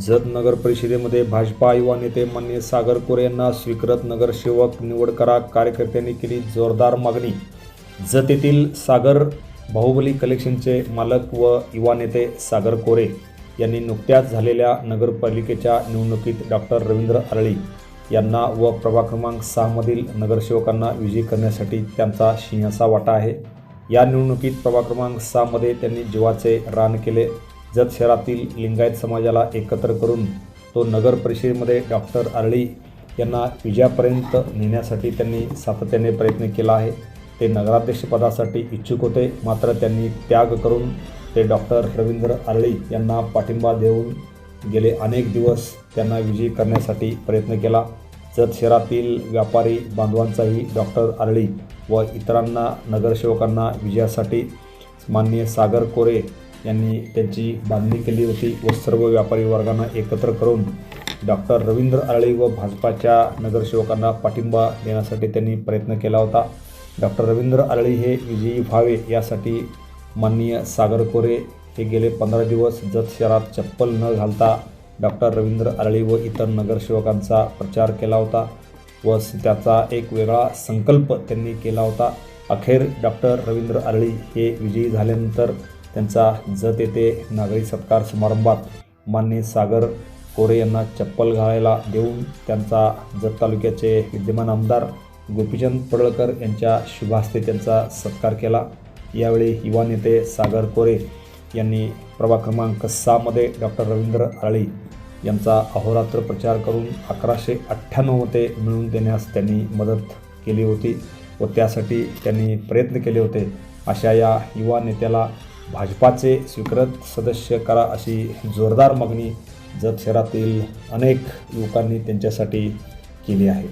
जत नगर परिषदेमध्ये भाजपा युवा नेते मान्य सागर कोरे यांना स्वीकृत नगरसेवक निवड करा कार्यकर्त्यांनी केली जोरदार मागणी. जत येथील सागर बाहुबली कलेक्शनचे मालक व युवा नेते सागर कोरे यांनी नुकत्याच झालेल्या नगरपालिकेच्या निवडणुकीत डॉक्टर रवींद्र अरळी यांना व प्रभाग क्रमांक सहामधील नगरसेवकांना विजयी करण्यासाठी त्यांचा सिंहाचा वाटा आहे. या निवडणुकीत प्रभाग क्रमांक सहामध्ये त्यांनी जीवाचे रान केले. जत शहरातील लिंगायत समाजाला एकत्र करून तो नगर परिषदेमध्ये डॉक्टर आरळी यांना विजयापर्यंत नेण्यासाठी त्यांनी सातत्याने प्रयत्न केला आहे. ते नगराध्यक्षपदासाठी इच्छुक होते. मात्र त्यांनी त्याग करून ते डॉक्टर रवींद्र आरळी यांना पाठिंबा देऊन गेले अनेक दिवस त्यांना विजयी करण्यासाठी प्रयत्न केला. जत शहरातील व्यापारी बांधवांचाही डॉक्टर आरळी व इतरांना नगरसेवकांना विजयासाठी माननीय सागर कोरे यांनी त्यांची बांधणी केली होती व सर्व व्यापारी वर्गांना एकत्र करून डॉक्टर रवींद्र अरळी व भाजपाच्या नगरसेवकांना पाठिंबा देण्यासाठी त्यांनी प्रयत्न केला होता. डॉक्टर रवींद्र अरळी हे विजयी व्हावे यासाठी माननीय सागर कोरे हे गेले पंधरा दिवस जत शहरात चप्पल न घालता डॉक्टर रवींद्र अरळी व इतर नगरसेवकांचा प्रचार केला होता व त्याचा एक वेगळा संकल्प त्यांनी केला होता. अखेर डॉक्टर रवींद्र आरळी हे विजयी झाल्यानंतर त्यांचा जत येथे नागरी सत्कार समारंभात मान्य सागर कोरे यांना चप्पल घालायला देऊन त्यांचा जत तालुक्याचे विद्यमान आमदार गोपीचंद पडळकर यांच्या शुभास्ते त्यांचा सत्कार केला. यावेळी युवा नेते सागर कोरे यांनी प्रभाग क्रमांक सहामध्ये डॉक्टर रवींद्र आळी यांचा अहोरात्र प्रचार करून अकराशे अठ्ठ्याण्णव मते मिळवून देण्यास त्यांनी मदत केली होती व त्यासाठी त्यांनी प्रयत्न केले होते. अशा या युवा नेत्याला भाजपाचे स्वीकृत सदस्य करा अशी जोरदार मागणी जत शहरातील अनेक युवकांनी त्यांच्यासाठी केली आहे.